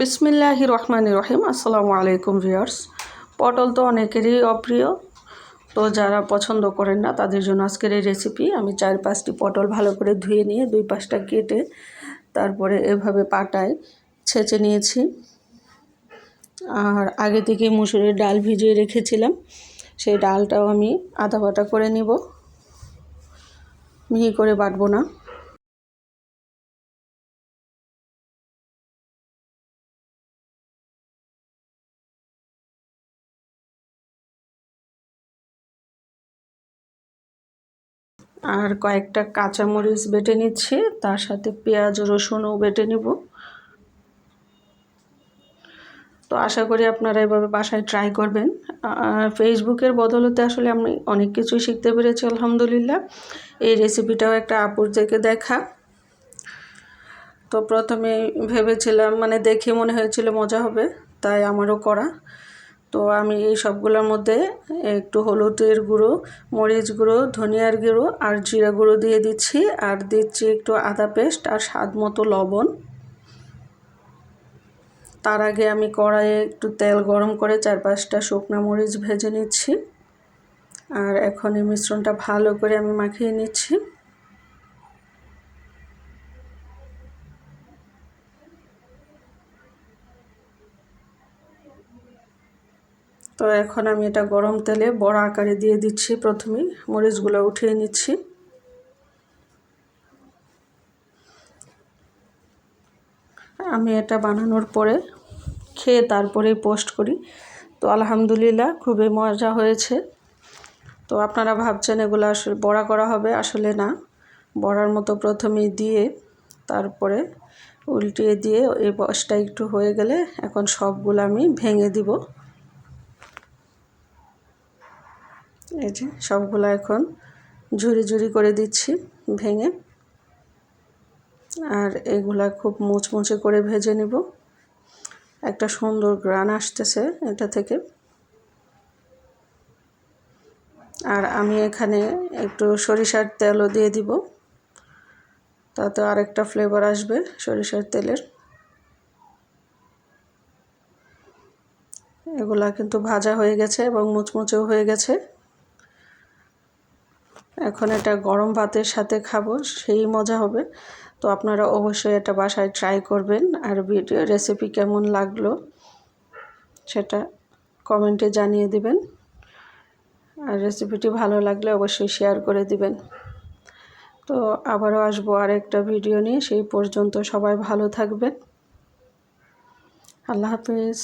বিসমিল্লাহি রহমান রহিম। আসসালামু আলাইকুম ভিউয়ার্স। পটল তো অনেকেরই অপ্রিয়। তো যারা পছন্দ করেন না, তাদের জন্য আজকের এই রেসিপি আমি চার পাঁচটি পটল ভালো করে ধুয়ে নিয়ে দুই পাঁচটা কেটে তারপরে এভাবে পাটায় ছেঁচে নিয়েছি। আর আগে থেকে মুসুরের ডাল ভিজিয়ে রেখেছিলাম। সেই ডালটাও আমি আধা বাটা করে নিব। মিহি করে বাটবো না। আর কয়েকটা কাঁচামরিচ বেটে নিচ্ছি, তার সাথে পেঁয়াজ, রসুনও বেটে নিব। তো আশা করি আপনারা এভাবে বাসায় ট্রাই করবেন। ফেসবুকের বদলতে আসলে আমি অনেক কিছুই শিখতে পেরেছি, আলহামদুলিল্লাহ। এই রেসিপিটাও একটা আপুর থেকে দেখা। তো প্রথমে ভেবেছিলাম মানে দেখে মনে হয়েছিল মজা হবে, তাই আমারও করা। তো আমি এই সবগুলোর মধ্যে একটু হলুদের গুঁড়ো, মরিচ গুঁড়ো, ধনিয়ার গুঁড়ো আর জিরা গুঁড়ো দিয়ে দিচ্ছি আর দিচ্ছি একটু আদা পেস্ট আর স্বাদ মতো লবণ। তার আগে আমি কড়াইয়ে একটু তেল গরম করে চার পাঁচটা শুকনা মরিচ ভেজে নিচ্ছি। আর এখন এই মিশ্রণটা ভালো করে আমি মাখিয়ে নিচ্ছি। তো এখন আমি এটা গরম তেলে বড় আকারে দিয়ে দিচ্ছি প্রথমেই মরিচগুলো উঠিয়ে নিচ্ছি। আমি এটা বানানোর পরে খেয়ে তারপরেই পোস্ট করি। তো আলহামদুলিল্লাহ খুবই মজা হয়েছে। তো আপনারা ভাবছেন এগুলো আসলে বড়া করা হবে, আসলে না। বড়ার মতো প্রথমেই দিয়ে তারপরে উল্টিয়ে দিয়ে এই বসটা একটু হয়ে গেলে এখন সবগুলো আমি ভেঙে দিব। এই যে সবগুলো এখন ঝুরি ঝুরি করে দিচ্ছি ভেঙে। আর এগুলা খুব মুচমুচে করে ভেজে নেব। একটা সুন্দর গ্রান আসতেছে এটা থেকে। আর আমি এখানে একটু সরিষার তেলও দিয়ে দিব। তাতে আরেকটা ফ্লেভার আসবে সরিষার তেলের। এগুলা কিন্তু ভাজা হয়ে গেছে এবং মুচমুচেও হয়ে গেছে। এখন এটা গরম ভাতের সাথে খাব, সেই মজা হবে। তো আপনারা অবশ্যই এটা বাসায় ট্রাই করবেন, আর ভিডিও রেসিপি কেমন লাগল সেটা কমেন্টে জানিয়ে দিবেন। আর রেসিপিটি ভালো লাগলে অবশ্যই শেয়ার করে দিবেন। তো আবারও আসব আর একটা ভিডিও নিয়ে, সেই পর্যন্ত সবাই ভালো থাকবেন। আল্লাহ হাফিজ।